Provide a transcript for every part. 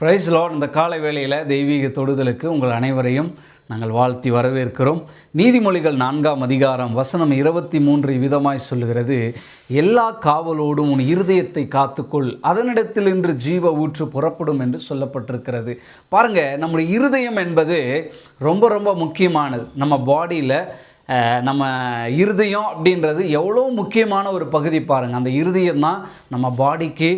Price Lord இந்த காலை வேளையில் தெய்வீக தொடுதலுக்கு உங்கள் அனைவரையும் நாங்கள் வாழ்த்தி வரவேற்கிறோம். நீதிமொழிகள் நான்காம் அதிகாரம் வசனம் இருபத்தி மூன்று விதமாய் சொல்லுகிறது. எல்லா காவலோடும் உன் இருதயத்தை காத்துக்கொள். அதனிடத்தில் இன்று ஜீவ ஊற்று புறப்படும் என்று சொல்லப்பட்டிருக்கிறது. பாருங்க நம்முடைய இருதயம் என்பது ரொம்ப ரொம்ப முக்கியமானது. நம்ம பாடியில் நம்ம இருதயம் அப்படின்றது எவ்வளோ முக்கியமான ஒரு பகுதி பாருங்கள் அந்த இருதயம் தான் நம்ம பாடிக்கு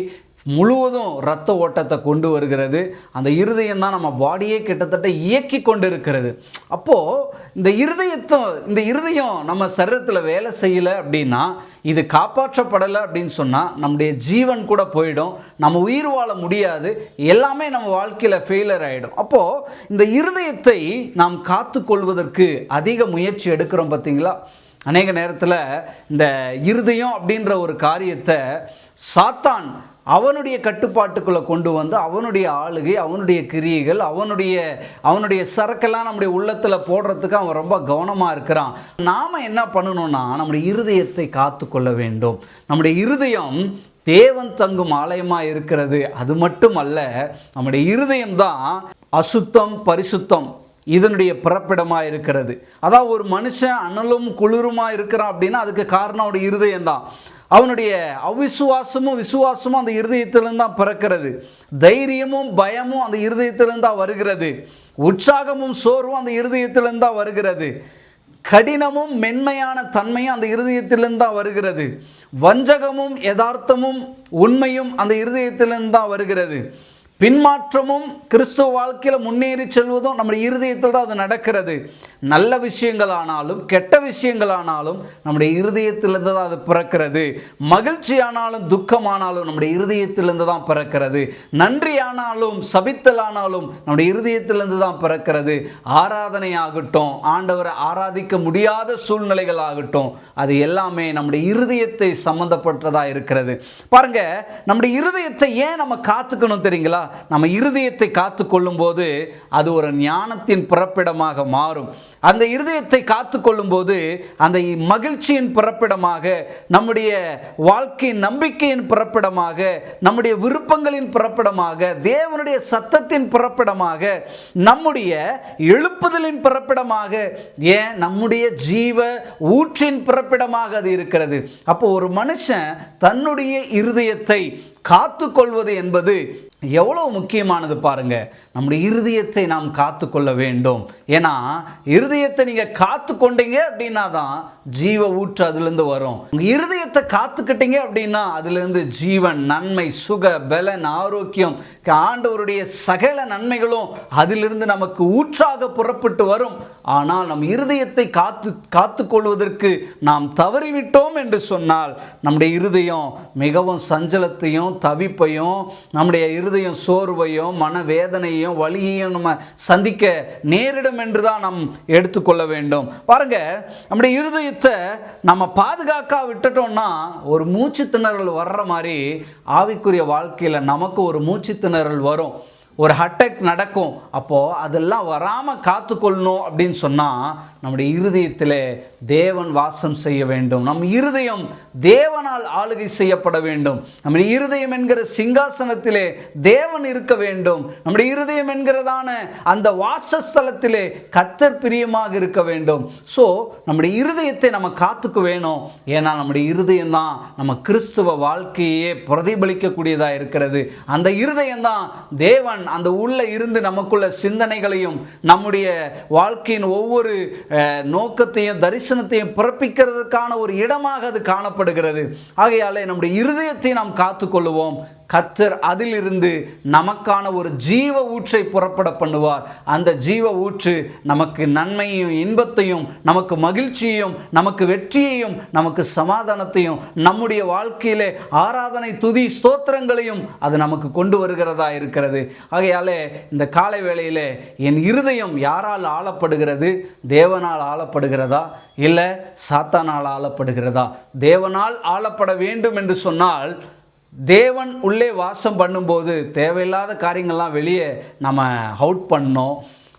முழுவதும் ரத்த ஓட்டத்தை கொண்டு வருகிறது. அந்த இருதயம் தான் நம்ம பாடியே கிட்டத்தட்ட இயக்கி கொண்டு இருக்கிறது அப்போது இந்த இருதயத்தை இந்த இருதயம் நம்ம சரீரத்தில் வேலை செய்யலை அப்படின்னா இது காப்பாற்றப்படலை அப்படின்னு சொன்னால் நம்முடைய ஜீவன் கூட போயிடும். நம்ம உயிர் வாழ முடியாது. எல்லாமே நம்ம வாழ்க்கையில் ஃபெயிலர் ஆகிடும் அப்போது இந்த இருதயத்தை நாம் காத்துக்கொள்வதற்கு அதிக முயற்சி எடுக்கிறோம் பார்த்தீங்களா? அநேக நேரத்தில் இந்த இருதயம் அப்படின்ற ஒரு காரியத்தை சாத்தான் அவனுடைய கட்டுப்பாட்டுக்குள்ளே கொண்டு வந்து அவனுடைய ஆளுகை அவனுடைய கிரியைகள் அவனுடைய அவனுடைய சரக்கெல்லாம் நம்முடைய உள்ளத்தில் போடுறதுக்கு அவன் ரொம்ப கவனமாக இருக்கிறான். நாம் என்ன பண்ணணும்னா நம்முடைய இருதயத்தை காத்து கொள்ள வேண்டும். நம்முடைய இருதயம் தேவன் தங்கும் ஆலயமாக இருக்கிறது. அது மட்டும் அல்ல நம்முடைய இருதயம் தான் அசுத்தம் பரிசுத்தம் இதனுடைய பிறப்பிடமாக இருக்கிறது. அதாவது ஒரு மனுஷன் அனலும் குளிருமாக இருக்கிறான் அப்படின்னா அதுக்கு காரணம் அவருடைய இருதயம் தான் அவனுடைய அவிசுவாசமும் விசுவாசமும் அந்த இருதயத்திலிருந்து தான் பிறக்கிறது. தைரியமும் பயமும் அந்த இருதயத்திலிருந்து தான் வருகிறது. உற்சாகமும் சோர்வும் அந்த இருதயத்திலிருந்து தான் வருகிறது. கடினமும் மென்மையான தன்மையும் அந்த இருதயத்திலிருந்து தான் வருகிறது. வஞ்சகமும் யதார்த்தமும் உண்மையும் அந்த இருதயத்திலிருந்து தான் வருகிறது. பின்மாற்றமும் கிறிஸ்துவ வாழ்க்கையில் முன்னேறி செல்வதும் நம்முடைய இருதயத்தில் தான் அது நடக்கிறது. நல்ல விஷயங்களானாலும் கெட்ட விஷயங்களானாலும் நம்முடைய இருதயத்திலிருந்து தான் அது பிறக்கிறது. மகிழ்ச்சியானாலும் துக்கமானாலும் நம்முடைய இருதயத்திலிருந்து தான் பிறக்கிறது. நன்றியானாலும் சபித்தலானாலும் நம்முடைய இருதயத்திலிருந்து தான் பிறக்கிறது. ஆராதனை ஆகட்டும் ஆண்டவரை ஆராதிக்க முடியாத சூழ்நிலைகள் ஆகட்டும் அது எல்லாமே நம்முடைய இருதயத்தை சம்மந்தப்பட்டதாக இருக்கிறது. பாருங்க நம்முடைய இருதயத்தை ஏன் நம்ம காத்துக்கணும் தெரியுங்களா? நம்ம இருதயத்தை காத்து கொள்ளும்போது அது ஒரு ஞானத்தின் பிறப்பிடமாக மாறும். அந்த இருதயத்தை காத்து கொள்ளும்போது அந்த மகிழ்ச்சியின் பிறப்பிடமாக நம்முடைய வாழ்க்கையின் நம்பிக்கையின் பிறப்பிடமாக நம்முடைய விருப்பங்களின் பிறப்பிடமாக தேவனுடைய சத்தத்தின் பிறப்பிடமாக நம்முடைய எழுப்புதலின் பிறப்பிடமாக ஏன்? நம்முடைய ஜீவ ஊற்றின் பிறப்பிடமாக அது இருக்கிறது. அப்போ ஒரு மனுஷன் தன்னுடைய இருதயத்தை காத்து கொள்வது என்பது எவ்வளோ முக்கியமானது பாருங்க. நம்முடைய இருதயத்தை நாம் காத்து கொள்ள வேண்டும். ஏன்னா இருதயத்தை நீங்கள் காத்து கொண்டீங்க அப்படின்னா தான் ஜீவ ஊற்று அதுலேருந்து வரும். உங்கள் இருதயத்தை காத்துக்கிட்டீங்க அப்படின்னா அதுலேருந்து ஜீவன் நன்மை சுக பலன் ஆரோக்கியம் ஆண்டவருடைய சகல நன்மைகளும் அதிலிருந்து நமக்கு ஊற்றாக புறப்பட்டு வரும். ஆனால் நம் இருதயத்தை காத்து காத்து கொள்வதற்கு நாம் தவறிவிட்டோம் என்று சொன்னால் நம்முடைய இருதயம் மிகவும் சஞ்சலத்தையும் தவிப்பையும் நம்முடைய இருதயம் சோர்வையும் மனவேதனையும் வழியையும் நம்ம சந்திக்க நேரிடும் என்று தான் நாம் எடுத்துக்கொள்ள வேண்டும். பாருங்க நம்முடைய இருதயத்தை நம்ம பாதுகாக்க விட்டுட்டோம்னா ஒரு மூச்சு திணறல் வர்ற மாதிரி ஆவிக்குரிய வாழ்க்கையில் நமக்கு ஒரு மூச்சு திணறல் வரும். ஒரு அட்டாக் நடக்கும் அப்போது அதெல்லாம் வராமல் காத்துக்கொள்ளணும் அப்படின்னு சொன்னால் நம்முடைய இருதயத்தில் தேவன் வாசம் செய்ய வேண்டும். நம் இருதயம் தேவனால் ஆளுகை செய்யப்பட வேண்டும். நம்முடைய இருதயம் என்கிற சிங்காசனத்திலே தேவன் இருக்க வேண்டும். நம்முடைய இருதயம் என்கிறதான அந்த வாசஸ்தலத்திலே கத்தர் பிரியமாக இருக்க வேண்டும். ஸோ நம்முடைய இருதயத்தை நம்ம காத்துக்க வேணும். ஏன்னா நம்முடைய இருதயம் தான் நம்ம கிறிஸ்துவ வாழ்க்கையே பிரதிபலிக்கக்கூடியதாக இருக்கிறது. அந்த இருதயம் தான் தேவன் அந்த உள்ள இருந்து நமக்குள்ள சிந்தனைகளையும் நம்முடைய வாழ்க்கையின் ஒவ்வொரு நோக்கத்தையும் தரிசனத்தையும் பிறப்பிக்கிறதுக்கான ஒரு இடமாக அது காணப்படுகிறது. ஆகையாலே நம்முடைய இருதயத்தை நாம் காத்துக்கொள்வோம் கத்தர் அதிலிருந்து நமக்கான ஒரு ஜீவ ஊற்றை புறப்பட பண்ணுவார். அந்த ஜீவ ஊற்று நமக்கு நன்மையும் இன்பத்தையும் நமக்கு மகிழ்ச்சியையும் நமக்கு வெற்றியையும் நமக்கு சமாதானத்தையும் நம்முடைய வாழ்க்கையிலே ஆராதனை துதி ஸ்தோத்திரங்களையும் அது நமக்கு கொண்டு வருகிறதா இருக்கிறது. ஆகையாலே இந்த காலை வேளையில் என் இருதயம் யாரால் ஆளப்படுகிறது? தேவனால் ஆளப்படுகிறதா? இல்லை சாத்தானால் ஆளப்படுகிறதா? தேவனால் ஆளப்பட வேண்டும் என்று சொன்னால் தேவன் உள்ளே வாசம் பண்ணும்போது தேவையில்லாத காரியங்கள்லாம் வெளியே நம்ம அவுட் பண்ணோம்.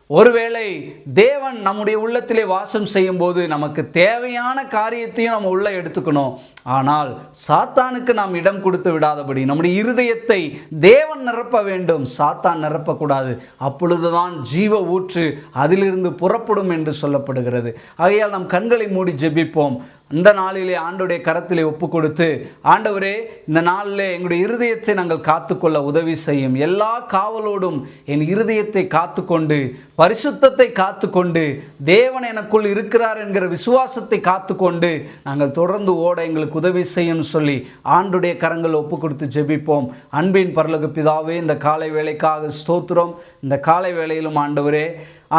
ஒருவேளை தேவன் நம்முடைய உள்ளத்திலே வாசம் செய்யும்போது நமக்கு தேவையான காரியத்தையும் நம்ம உள்ளே எடுத்துக்கணும். ஆனால் சாத்தானுக்கு நாம் இடம் கொடுத்து விடாதபடி நம்முடைய இருதயத்தை தேவன் நிரப்ப வேண்டும். சாத்தான் நிரப்பக்கூடாது. அப்பொழுதுதான் ஜீவ ஊற்று அதிலிருந்து புறப்படும் என்று சொல்லப்படுகிறது. ஆகையால் நம் கண்களை மூடி ஜெபிப்போம். இந்த நாளிலே ஆண்டுடைய கரத்திலே ஒப்பு கொடுத்து ஆண்டவரே இந்த நாளிலே எங்களுடைய இருதயத்தை நாங்கள் காத்துக்கொள்ள உதவி செய்யும். எல்லா காவலோடும் என் இருதயத்தை காத்துக்கொண்டு பரிசுத்தத்தை காத்துக்கொண்டு தேவன் எனக்குள் இருக்கிறார் என்கிற விசுவாசத்தை காத்துக்கொண்டு நாங்கள் தொடர்ந்து ஓட எங்களுக்கு உதவி செய்யும் சொல்லி ஆண்டுடைய கரங்கள் ஒப்பு கொடுத்து ஜெபிப்போம். அன்பின் பரலகு பிதாவே இந்த காலை வேலைக்காக ஸ்தோத்திரம். இந்த காலை வேளையிலும் ஆண்டவரே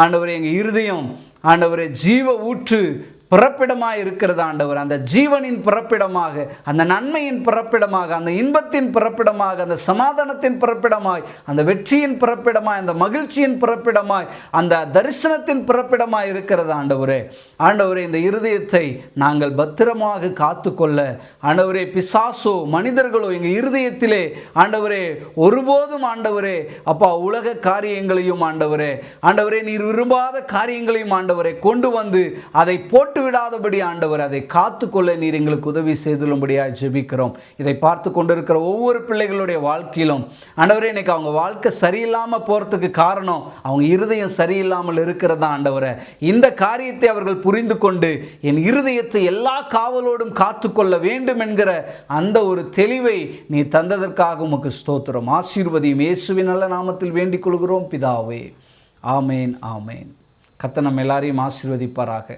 ஆண்டவரே எங்கள் இருதயம் ஆண்டவரே ஜீவ ஊற்று பிறப்பிடமாக இருக்கிறது ஆண்டவர். அந்த ஜீவனின் பிறப்பிடமாக அந்த நன்மையின் பிறப்பிடமாக அந்த இன்பத்தின் பிறப்பிடமாக அந்த சமாதானத்தின் பிறப்பிடமாய் அந்த வெற்றியின் பிறப்பிடமாய் அந்த மகிழ்ச்சியின் பிறப்பிடமாய் அந்த தரிசனத்தின் பிறப்பிடமாய் இருக்கிறது ஆண்டவரே. ஆண்டவரே இந்த இருதயத்தை நாங்கள் பத்திரமாக காத்துக்கொள்ள ஆண்டவரே பிசாசோ மனிதர்களோ எங்கள் இருதயத்திலே ஆண்டவரே ஒருபோதும் ஆண்டவரே அப்பா உலக காரியங்களையும் ஆண்டவரே ஆண்டவரே நீர் விரும்பாத காரியங்களையும் ஆண்டவரை கொண்டு வந்து அதை போட்டு விடாதபடி ஆண்டவர் அதை காத்துக்கொள்ள நீர் எங்களுக்கு உதவி செய்துள்ளபடியாக ஜெபிக்கிறோம். இதை பார்த்து கொண்டிருக்கிற ஒவ்வொரு பிள்ளைகளுடைய வாழ்க்கையிலும் ஆண்டவரே இன்னைக்கு அவங்க வாழ்க்கை சரியில்லாமல் போகிறதுக்கு காரணம் அவங்க இருதயம் சரியில்லாமல் இருக்கிறதா ஆண்டவரை? இந்த காரியத்தை அவர்கள் புரிந்து கொண்டு என் இருதயத்தை எல்லா காவலோடும் காத்துக்கொள்ள வேண்டும் என்கிற அந்த ஒரு தெளிவை நீ தந்ததற்காக உமக்கு ஸ்தோத்திரம். ஆசீர்வதியும் இயேசுவின் நல்ல நாமத்தில் வேண்டிக் கொள்கிறோம். பிதாவே ஆமேன் ஆமேன். கத்த நம்ம எல்லாரையும் ஆசீர்வதிப்பாராக.